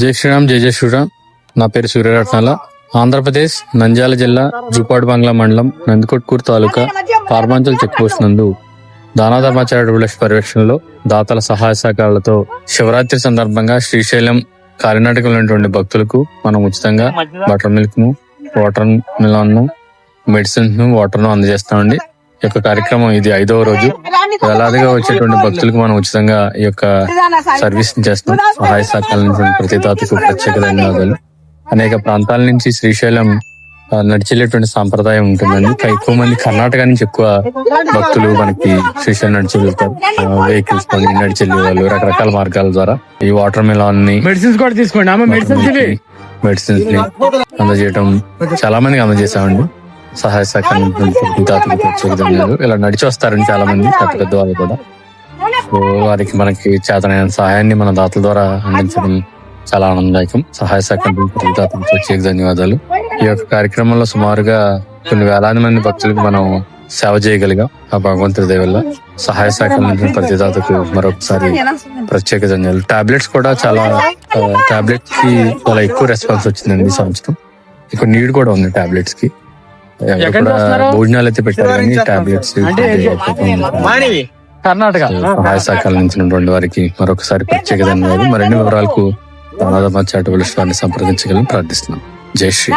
జై శ్రీరామ్ జయ జయ శ్రీరామ్. నా పేరు సూర్యరత్నాల. ఆంధ్రప్రదేశ్ నంద్యాల జిల్లా జూపాడు బంగ్లా మండలం నందికొట్కూరు తాలూకా పార్మాంచల్ చెక్ పోస్ట్ నందు దానాధర్మాచార్య విలక్ష పర్యవేక్షణలో దాతల సహాయ సహకారాలతో శివరాత్రి సందర్భంగా శ్రీశైలం కాలినాటకం ఉన్నటువంటి భక్తులకు మనం ఉచితంగా బటర్ మిల్క్ను వాటర్ మిలాన్ను మెడిసిన్స్ను వాటర్ను అందజేస్తామండి. యొక్క కార్యక్రమం ఇది ఐదవ రోజు. వేలాదిగా వచ్చేటువంటి భక్తులకు మనం ఉచితంగా ఈ యొక్క సర్వీస్ చేస్తాం. సహాయ సహకారాల ప్రతి దాతకు ప్రత్యేక ధన్యవాదాలు. అనేక ప్రాంతాల నుంచి శ్రీశైలం ఆ, నడిచెళ్ళేటువంటి సాంప్రదాయం ఉంటుందండి. ఎక్కువ మంది కర్ణాటక నుంచి ఎక్కువ భక్తులు మనకి శ్రీశైలం నడిచి వెళ్తారు. వెహికల్స్ కొని నడిచి వెళ్ళే రకరకాల మార్గాల ద్వారా. ఈ వాటర్ మిలాన్ని మెడిసిన్స్ కూడా తీసుకోండి. మెడిసిన్స్ని అందజేయడం చాలా మందికి అందజేసామండి సహాయ ప్రత్యేక ధన్యవాదాలు ఇలా నడిచి వస్తారండి చాలా మంది పెద్ద పెద్ద వాళ్ళు కూడా. సో వారికి మనకి చేతనైన సహాయాన్ని మన దాతల ద్వారా అందించడం చాలా ఆనందదాయకం. సహాయ దాతలకు ప్రత్యేక ధన్యవాదాలు. ఈ యొక్క కార్యక్రమంలో సుమారుగా కొన్ని వేలాది మంది భక్తులకు మనం సేవ చేయగలిగాం. ఆ భగవంతుడి దయ వల్ల సహాయ సహకారం ప్రతి దాతకు మరొకసారి ప్రత్యేక ధన్యవాదాలు. టాబ్లెట్స్ కూడా చాలా టాబ్లెట్స్కి చాలా ఎక్కువ రెస్పాన్స్ వచ్చిందండి సంవత్సరం. ఇక్కడ నీడ్ కూడా ఉంది టాబ్లెట్స్కి. భోజనాలు అయితే పెట్టారు కానీ టాబ్లెట్స్ కర్ణాటక. సహాయ సహకారాలు అందించినటువంటి వారికి మరొకసారి ప్రత్యేక ధన్యవాదాలు. మరిన్ని వివరాలకు అనాథమ చారిటబుల్ వారిని సంప్రదించగలని ప్రార్థిస్తున్నాం. జై శ్రీ